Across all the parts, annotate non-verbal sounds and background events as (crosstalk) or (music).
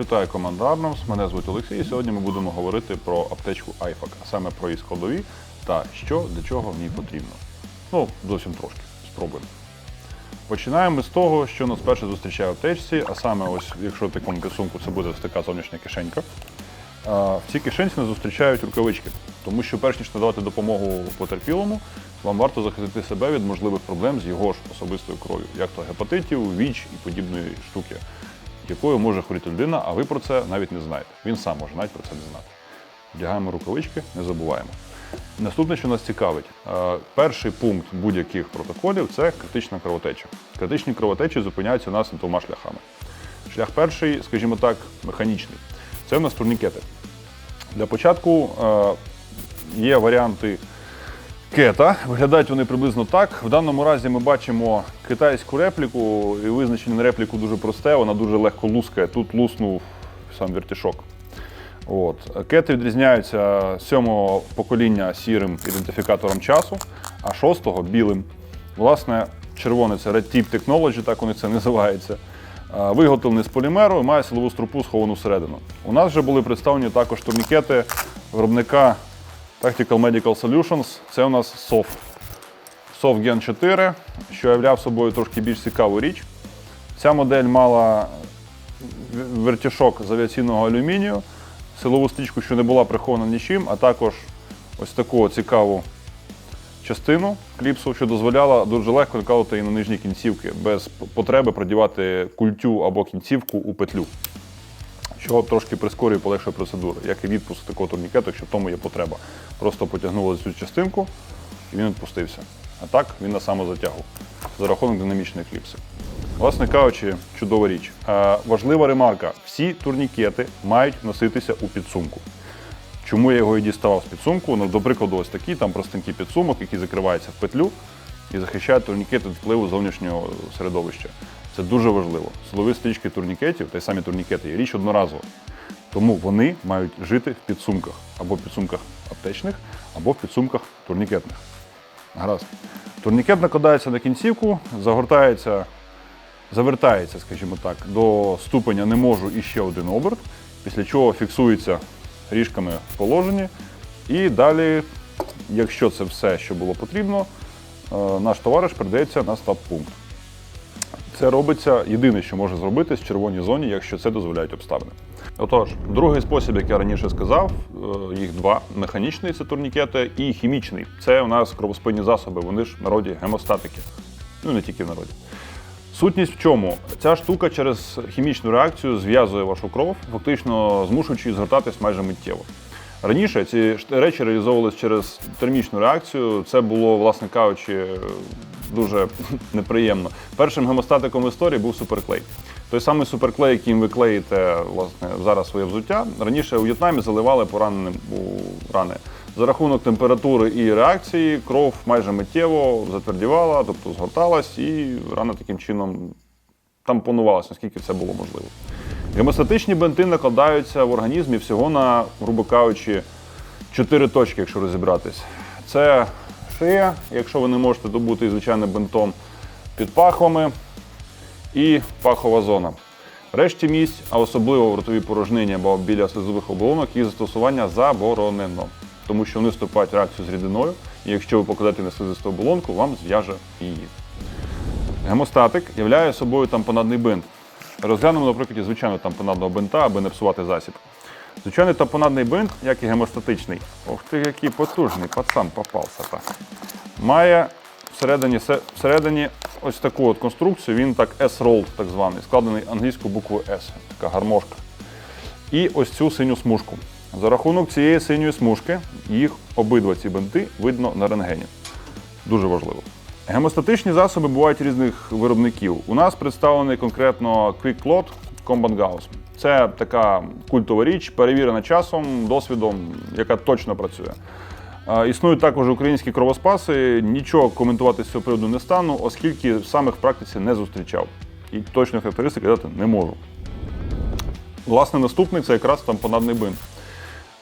Вас вітає команда Арнамс. Мене звуть Олексій. І сьогодні ми будемо говорити про аптечку iFac, а саме про її складові та що для чого в ній потрібно. Ну, зовсім трошки. Спробуємо. Починаємо з того, що нас перше зустрічає в аптечці, а саме, ось, якщо в такому підсумку це буде ось така зовнішня кишенька. В цій кишенці нас зустрічають рукавички, тому що перш ніж надавати допомогу потерпілому, вам варто захистити себе від можливих проблем з його ж особистою кров'ю, як то гепатитів, ВІЧ і подібної штуки, якою може хворіти людина, а ви про це навіть не знаєте. Він сам може навіть про це не знати. Вдягаємо рукавички, не забуваємо. Наступне, що нас цікавить, е, перший пункт будь-яких протоколів це критична кровотеча. Критичні кровотечі зупиняються у нас двома шляхами. Шлях перший, скажімо так, механічний. Це у нас турнікети. Для початку е, є варіанти кета. Виглядають вони приблизно так. В даному разі ми бачимо китайську репліку, і визначення на репліку дуже просте, вона дуже легко лускає. Тут луснув сам вертішок. От. Кети відрізняються сьомого покоління сірим ідентифікатором часу, а шостого білим. Власне, червоний це Red Tip Technology, так вони це називається. Виготовлений з полімеру і має силову струпу сховану всередину. У нас вже були представлені також турнікети виробника Tactical Medical Solutions. Це у нас SOF. SOF Gen 4, що являв собою трошки більш цікаву річ. Ця модель мала вертішок з авіаційного алюмінію, силову стрічку, що не була прихована нічим, а також ось таку цікаву частину кліпсу, що дозволяла дуже легко накладати її на нижні кінцівки, без потреби продівати культю або кінцівку у петлю. Що трошки прискорює полегшує процедуру, як і відпуск такого турнікету, якщо в тому є потреба. Просто потягнули цю частинку і він відпустився. А так він на самозатягу за рахунок динамічної кліпси. Власне кажучи, чудова річ. Важлива ремарка: всі турнікети мають носитися у підсумку. Чому я його і діставав з підсумку? Ну, до прикладу, ось такий там простенький підсумок, який закривається в петлю і захищає турнікет від впливу зовнішнього середовища. Це дуже важливо. Силові стрічки турнікетів, та й самі турнікети, є річ одноразова. Тому вони мають жити в підсумках або в підсумках аптечних, або в підсумках турнікетних. Гаразд. Турнікет накладається на кінцівку, загортається, завертається, скажімо так, до ступеня не можу і ще один оберт, після чого фіксується ріжками в положенні. І далі, якщо це все, що було потрібно, е, наш товариш передається на стаб-пункт. Це робиться єдине, що може зробити в червоній зоні, якщо це дозволяють обставини. Отож, другий спосіб, як я раніше сказав, е, їх два: механічний це турнікети, і хімічний це у нас кровоспинні засоби. Вони ж в народі гемостатики. Ну не тільки в народі. Сутність в чому? Ця штука через хімічну реакцію зв'язує вашу кров, фактично змушуючи її згортатись майже миттєво. Раніше ці речі реалізовувалися через термічну реакцію. Це було, власне кажучи, дуже (laughs) неприємно. Першим гемостатиком в історії був суперклей. Той самий суперклей, яким ви клеїте власне, зараз своє взуття, раніше у В'єтнамі заливали пораненим у рани. За рахунок температури і реакції кров майже миттєво затвердівала, тобто згорталась, і рана таким чином тампонувалася, наскільки це було можливо. Гемостатичні бинти накладаються в організмі всього на, грубо кажучи, чотири точки, якщо розібратись. Це шия, якщо ви не можете добути звичайним бинтом під пахвами, і пахова зона. Решті місць, а особливо в ротовій порожнині або біля слизових оболонок, їх застосування заборонено, тому що вони вступають в реакцію з рідиною, і якщо ви покладете на слизисту оболонку, вам зв'яже її. Гемостатик являє собою тампонадний бинт. Розглянемо, наприклад, звичайного тампонадного бинта, аби не псувати засіб. Звичайний тампонадний бинт, як і гемостатичний, ох ти, який потужний пацан попався. Та. Має всередині, всередині ось таку от конструкцію, він так S-roll, так званий, складений англійською буквою S, така гармошка. І ось цю синю смужку. За рахунок цієї синьої смужки їх обидва ці бинти видно на рентгені. Дуже важливо. Гемостатичні засоби бувають різних виробників. У нас представлений конкретно Quick Clot Combat Gauss. Це така культова річ, перевірена часом, досвідом, яка точно працює. Існують також українські кровоспаси. Нічого коментувати з цього приводу не стану, оскільки самих в практиці не зустрічав. І точної характеристики дати не можу. Власне, наступний це якраз тампонадний бинт.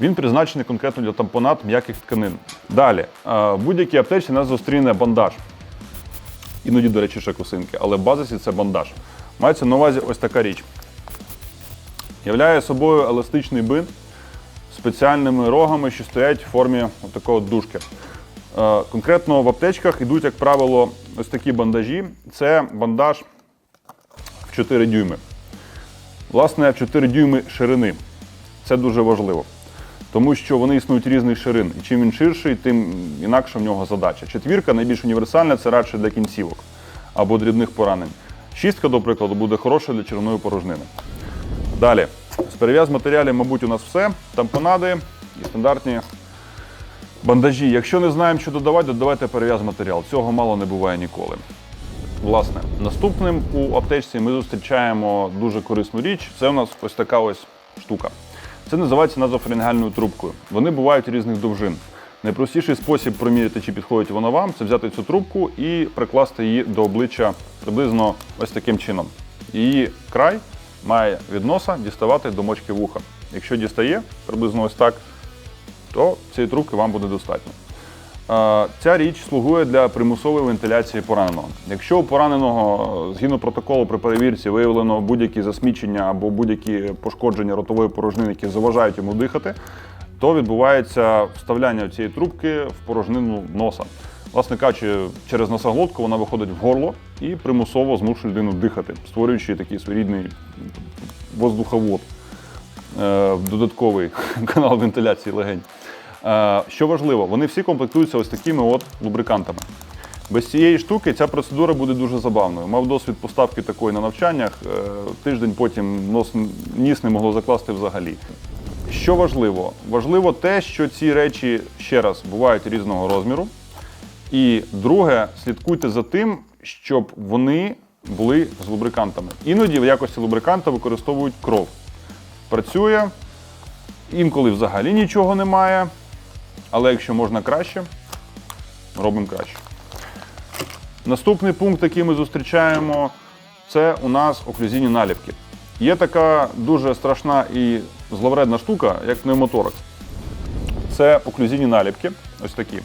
Він призначений конкретно для тампонад м'яких тканин. Далі, в будь-якій аптечці нас зустріне бандаж. Іноді, до речі, ще косинки, але в базисі це бандаж. Мається на увазі ось така річ. Являє собою еластичний бинт з спеціальними рогами, що стоять в формі такого дужки. Е, Конкретно в аптечках йдуть, як правило, ось такі бандажі. Це бандаж в 4 дюйми. Власне, в 4 дюйми ширини. Це дуже важливо. Тому що вони існують різних ширин. І чим він ширший, тим інакше в нього задача. Четвірка найбільш універсальна це радше для кінцівок або дрібних поранень. Шістка, до прикладу, буде хороша для червоної порожнини. Далі. З перев'яз матеріалів, мабуть, у нас все. Тампонади і стандартні бандажі. Якщо не знаємо, що додавати, додавайте перев'яз матеріал. Цього мало не буває ніколи. Власне, наступним у аптечці ми зустрічаємо дуже корисну річ. Це у нас ось така ось штука. Це називається назофарингеальною трубкою. Вони бувають різних довжин. Найпростіший спосіб проміряти, чи підходить вона вам, це взяти цю трубку і прикласти її до обличчя приблизно ось таким чином. Її край має від носа діставати до мочки вуха. Якщо дістає приблизно ось так, то цієї трубки вам буде достатньо. Ця річ слугує для примусової вентиляції пораненого. Якщо у пораненого е, згідно протоколу при перевірці виявлено будь-які засмічення або будь-які пошкодження ротової порожнини, які заважають йому дихати, то відбувається вставляння цієї трубки в порожнину носа. Власне кажучи, через носоглотку вона виходить в горло і примусово змушує людину дихати, створюючи такий своєрідний воздуховод, е, додатковий (laughs) канал вентиляції легень. Е, Що важливо, вони всі комплектуються ось такими от лубрикантами. Без цієї штуки ця процедура буде дуже забавною. Мав досвід поставки такої на навчаннях. е, Тиждень потім нос, ніс не могло закласти взагалі. Що важливо? Важливо те, що ці речі ще раз бувають різного розміру. І друге, слідкуйте за тим, щоб вони були з лубрикантами. Іноді в якості лубриканта використовують кров. Працює, інколи взагалі нічого немає. Але якщо можна краще, робимо краще. Наступний пункт, який ми зустрічаємо, це у нас оклюзійні наліпки. Є така дуже страшна і зловредна штука, як пневмоторакс. Це оклюзійні наліпки, ось такі.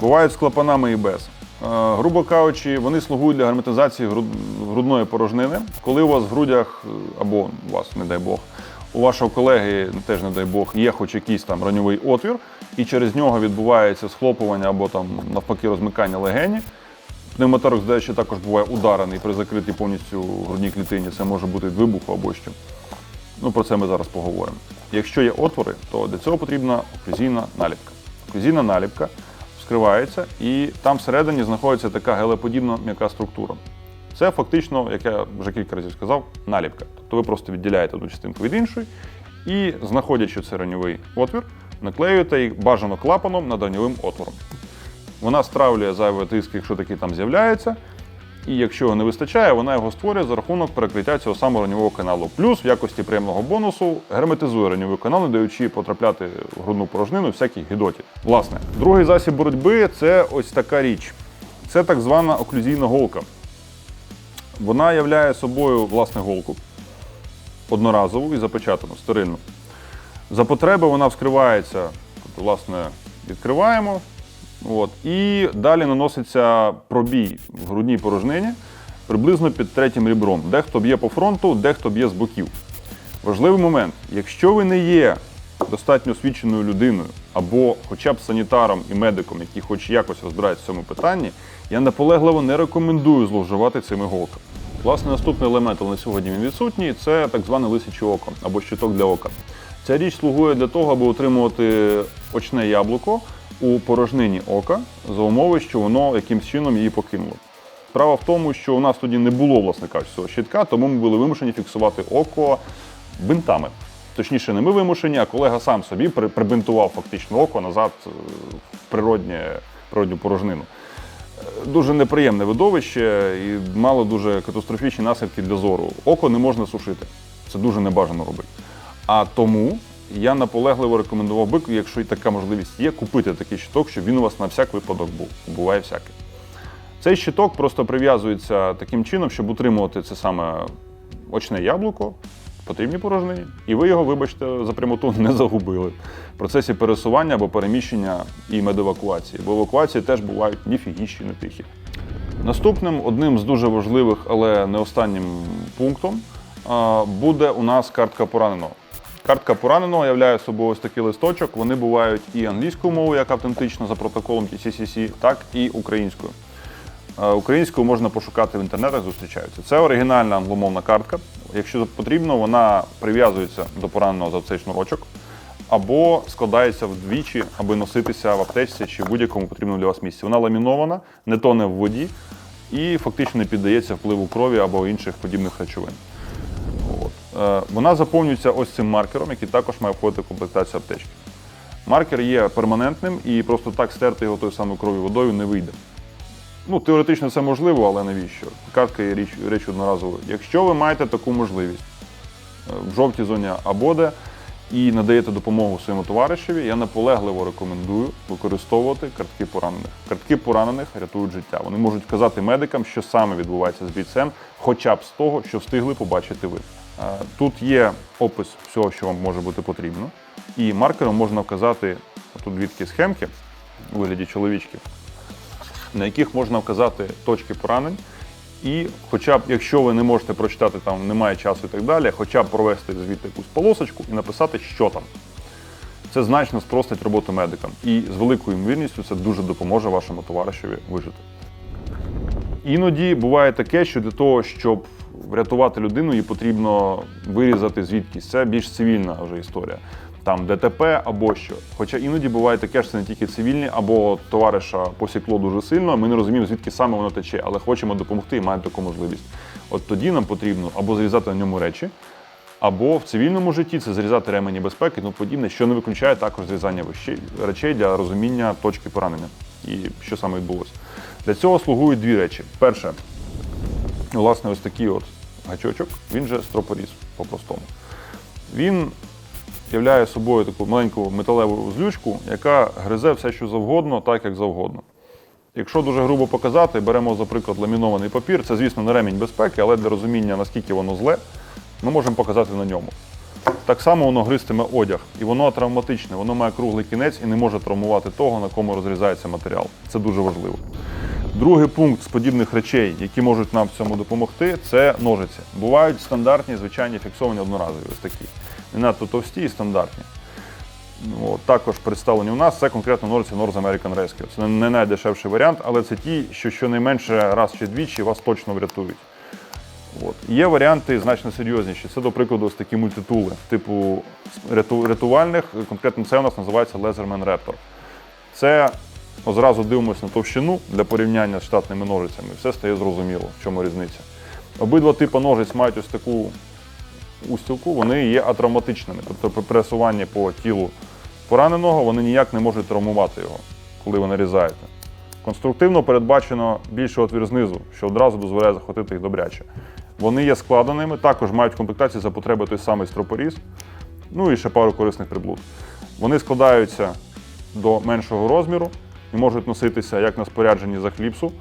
Бувають з клапанами і без. Е, грубо кажучи, вони слугують для герметизації грудної порожнини. Коли у вас в грудях, е, або у вас, не дай Бог, у вашого колеги, теж не дай Бог, є хоч якийсь там раньовий отвір, і через нього відбувається схлопування або там навпаки розмикання легені. Пневмоторакс, до речі, також буває ударений при закритій повністю грудній клітині. Це може бути від вибуху або що. Ну, про це ми зараз поговоримо. Якщо є отвори, то для цього потрібна оклюзійна наліпка. Оклюзійна наліпка вскривається, і там всередині знаходиться така гелеподібна м'яка структура. Це фактично, як я вже кілька разів сказав, наліпка. Тобто ви просто відділяєте одну частинку від іншої і, знаходячи цей раньовий отвір, наклеюєте їх бажано клапаном над раньовим отвором. Вона стравлює зайвий тиск, якщо такий там з'являється. І якщо його не вистачає, вона його створює за рахунок перекриття цього самого раньового каналу. Плюс в якості приємного бонусу герметизує раньовий канал, не даючи потрапляти в грудну порожнину всякій гідоті. Власне, другий засіб боротьби це ось така річ. Це так звана оклюзійна голка. Вона являє собою власне голку одноразову і запечатану, стерильну. За потреби вона вскривається, тобто, власне, відкриваємо. От, і далі наноситься пробій в грудній порожнині приблизно під третім ребром. Дехто б'є по фронту, дехто б'є з боків. Важливий момент: якщо ви не є достатньо освіченою людиною або хоча б санітаром і медиком, який хоч якось розбирається в цьому питанні, я наполегливо не рекомендую зловживати цими голками. Власне, наступний елемент, але на сьогодні він відсутній, це так зване лисяче око або щиток для ока. Ця річ слугує для того, аби отримувати очне яблуко у порожнині ока за умови, що воно якимсь чином її покинуло. Справа в тому, що у нас тоді не було, власне цього щитка, тому ми були вимушені фіксувати око бинтами. Точніше, не ми вимушені, а колега сам собі прибинтував фактично око назад е, в природнє, природню порожнину. Е, Дуже неприємне видовище і мало дуже катастрофічні наслідки для зору. Око не можна сушити. Це дуже небажано робити. А тому я наполегливо рекомендував би, якщо і така можливість є, купити такий щиток, щоб він у вас на всяк випадок був. Буває всяке. Цей щиток просто прив'язується таким чином, щоб утримувати це саме очне яблуко в потрібній порожнині, і ви його, вибачте, за прямоту не загубили в процесі пересування або переміщення і медевакуації. Бо евакуації теж бувають ніфігіщі, не тихі. Наступним одним з дуже важливих, але не останнім пунктом буде у нас картка пораненого. Картка пораненого являє собою ось такий листочок. Вони бувають і англійською мовою, як автентично за протоколом TCCC, так і українською. Е, Українською можна пошукати в інтернетах, зустрічаються. Це оригінальна англомовна картка. Якщо потрібно, вона прив'язується до пораненого за цей шнурочок або складається вдвічі, аби носитися в аптечці чи в будь-якому потрібному для вас місці. Вона ламінована, не тоне в воді і фактично не піддається впливу крові або інших подібних речовин. Е, Вона заповнюється ось цим маркером, який також має входити в комплектацію аптечки. Маркер є перманентним і просто так стерти його тою самою кров'ю водою не вийде. Ну, теоретично це можливо, але навіщо? Картка є річ, річ одноразовою. Якщо ви маєте таку можливість е, в жовтій зоні або де і надаєте допомогу своєму товаришеві, я наполегливо рекомендую використовувати картки поранених. Картки поранених рятують життя. Вони можуть казати медикам, що саме відбувається з бійцем, хоча б з того, що встигли побачити ви. Е, Тут є опис всього, що вам може бути потрібно, і маркером можна вказати тут дві схемки у вигляді чоловічків на яких можна вказати точки поранень. І, хоча б, якщо ви не можете прочитати, там немає часу і так далі, хоча б провести звідти якусь полосочку і написати, що там. Це значно спростить роботу медикам. І з великою ймовірністю це дуже допоможе вашому товаришеві вижити. Іноді буває таке, що для того, щоб врятувати людину, їй потрібно вирізати звідкись. Це більш цивільна вже історія. Там ДТП або що. Хоча іноді буває таке, що це не тільки цивільні, або товариша посікло дуже сильно, ми не розуміємо, звідки саме воно тече, але хочемо допомогти і маємо таку можливість. От тоді нам потрібно або зрізати на ньому речі, або в цивільному житті це зрізати ремені безпеки тому подібне, що не виключає також зрізання речей для розуміння точки поранення і що саме відбулося. Для цього слугують дві речі. Перше, власне, ось такий от гачочок, він же стропоріз по-простому. Він являє собою таку маленьку металеву злючку, яка гризе все, що завгодно, так як завгодно. Якщо дуже грубо показати, беремо, за приклад, ламінований папір. Це, звісно, не ремінь безпеки, але для розуміння, наскільки воно зле, ми можемо показати на ньому. Так само воно гристиме одяг, і воно травматичне, воно має круглий кінець і не може травмувати того, на кому розрізається матеріал. Це дуже важливо. Другий пункт з подібних речей, які можуть нам в цьому допомогти, це ножиці. Бувають стандартні, звичайні фіксовані одноразові, ось такі. Не надто товсті і стандартні. Ну, от, також представлені у нас це конкретно ножиці North American Rescue. Це не- найдешевший варіант, але це ті, що щонайменше раз чи двічі вас точно врятують. От. Є варіанти значно серйозніші. Це, до прикладу, ось такі мультитули, типу рятувальних. Конкретно це у нас називається Leatherman Raptor. Це одразу дивимося на товщину для порівняння з штатними ножицями. Все стає зрозуміло, в чому різниця. Обидва типи ножиць мають ось таку устілку, вони є атравматичними. Тобто при пресуванні по тілу пораненого вони ніяк не можуть травмувати його, коли ви нарізаєте. Конструктивно передбачено більший отвір знизу, що одразу дозволяє захватити їх добряче. Вони є складеними, також мають комплектації за потреби той самий стропоріз, ну і ще пару корисних приблуд. Вони складаються до меншого розміру і можуть носитися як на спорядженні за хліпсу,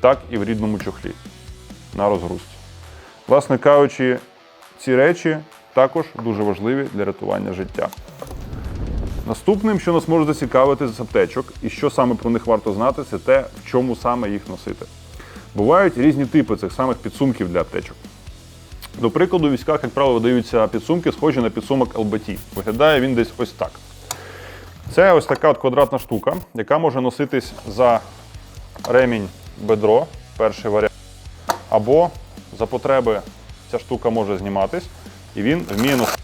так і в рідному чохлі на розгрузці. Власне кажучи, ці речі також дуже важливі для рятування життя. Наступним, що нас може зацікавити з аптечок, і що саме про них варто знати, це те, в чому саме їх носити. Бувають різні типи цих самих підсумків для аптечок. До прикладу, у військах, як правило, видаються підсумки, схожі на підсумок LBT. Виглядає він десь ось так. Це ось така от квадратна штука, яка може носитись за ремінь бедро, перший варіант. Або за потреби ця штука може зніматись, і він вміє носити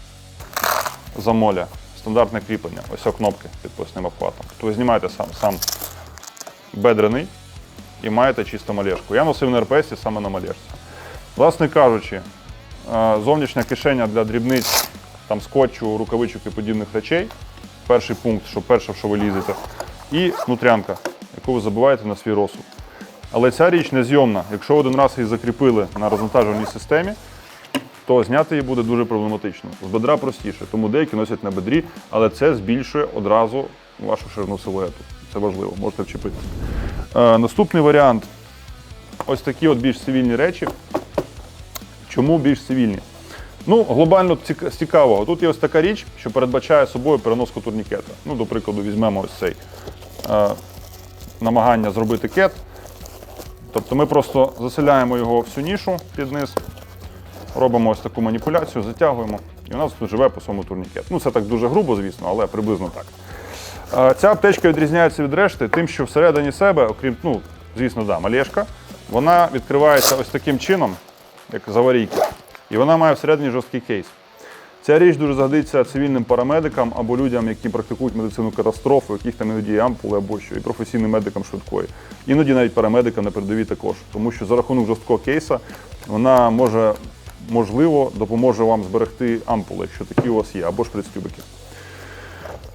замоля. Стандартне кріплення. Ось о кнопки під поясним обхватом. Тобто ви знімаєте сам, сам бедрений і маєте чисто малєшку. Я носив на РПС саме на малєшці. Власне кажучи, е, зовнішня кишеня для дрібниць, там скотчу, рукавичок і подібних речей. Перший пункт, що перше, що ви лізете. І внутрянка, яку ви забуваєте на свій розсуд. Але ця річ незйомна. Якщо один раз її закріпили на розвантажувальній системі, то зняти її буде дуже проблематично. З бедра простіше, тому деякі носять на бедрі, але це збільшує одразу вашу ширину силуету. Це важливо, можете вчепитися. Е, наступний варіант ось такі от більш цивільні речі. Чому більш цивільні? Ну, глобально з цікавого. Тут є ось така річ, що передбачає собою переноску турнікета. Ну, до прикладу, візьмемо ось цей е, намагання зробити кет. Тобто ми просто заселяємо його в цю нішу під низ робимо ось таку маніпуляцію, затягуємо, і у нас тут живе по своєму турнікет. Ну, це так дуже грубо, звісно, але приблизно так. Е, Ця аптечка відрізняється від решти тим, що всередині себе, окрім, ну, звісно, да, малешка, вона відкривається ось таким чином, як з аварійки. І вона має всередині жорсткий кейс. Ця річ дуже згодиться цивільним парамедикам або людям, які практикують медицину катастрофи, яких там іноді ампули або що, і професійним медикам швидкої. Іноді навіть парамедикам на передовій також. Тому що за рахунок жорсткого кейса вона може, можливо, допоможе вам зберегти ампули, якщо такі у вас є, або шприц-тюбики.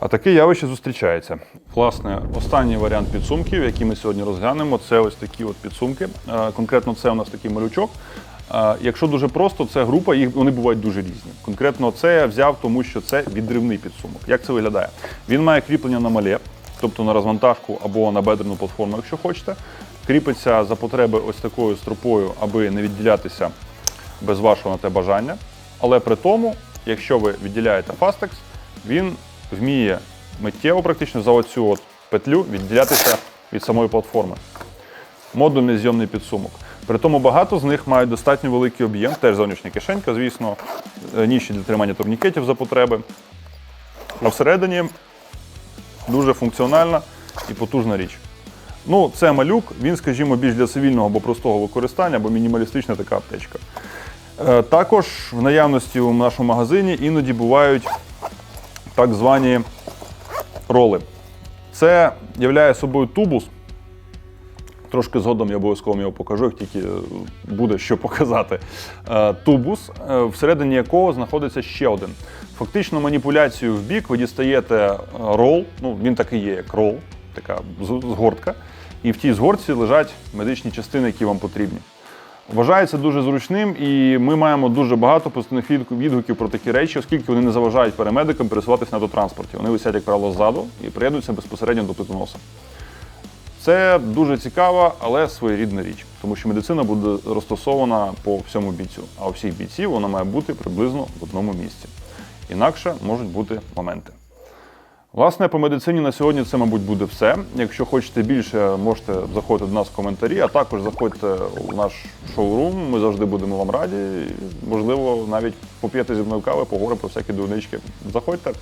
А таке явище зустрічається. Власне, останній варіант підсумків, який ми сьогодні розглянемо, це ось такі от підсумки. Е, Конкретно це у нас такий малючок. Якщо дуже просто, це група, їх вони бувають дуже різні. Конкретно це я взяв, тому що це відривний підсумок. Як це виглядає? Він має кріплення на мале, тобто на розвантажку або на бедрену платформу, якщо хочете. Кріпиться за потреби ось такою стропою, аби не відділятися без вашого на те бажання. Але при тому, якщо ви відділяєте фастекс, він вміє миттєво практично за оцю от петлю відділятися від самої платформи. Модульний зйомний підсумок. При тому багато з них мають достатньо великий об'єм, теж зовнішня кишенька, звісно, е, ніші для тримання турнікетів за потреби. А всередині дуже функціональна і потужна річ. Ну, це малюк, він, скажімо, більш для цивільного або простого використання, або мінімалістична така аптечка. Е, Також в наявності у нашому магазині іноді бувають так звані роли. Це являє собою тубус. Трошки згодом я обов'язково його покажу, як тільки е, буде що показати. Е, Тубус, е, всередині якого знаходиться ще один. Фактично маніпуляцію в бік ви дістаєте рол, ну він так і є, як рол, така згортка. І в тій згортці лежать медичні частини, які вам потрібні. Вважається дуже зручним, і ми маємо дуже багато позитивних відгуків про такі речі, оскільки вони не заважають парамедикам пересуватися на автотранспорті. Вони висять, як правило, ззаду і приєднуються безпосередньо до плитоноса. Це дуже цікава, але своєрідна річ, тому що медицина буде розтасована по всьому бійцю, а у всіх бійців вона має бути приблизно в одному місці. Інакше можуть бути моменти. Власне, по медицині на сьогодні це, мабуть, буде все. Якщо хочете більше, можете заходити до нас в коментарі, а також заходьте у наш шоурум. Ми завжди будемо вам раді. Можливо, навіть поп'єте зі мною кави, поговоримо про всякі дурнички. Заходьте,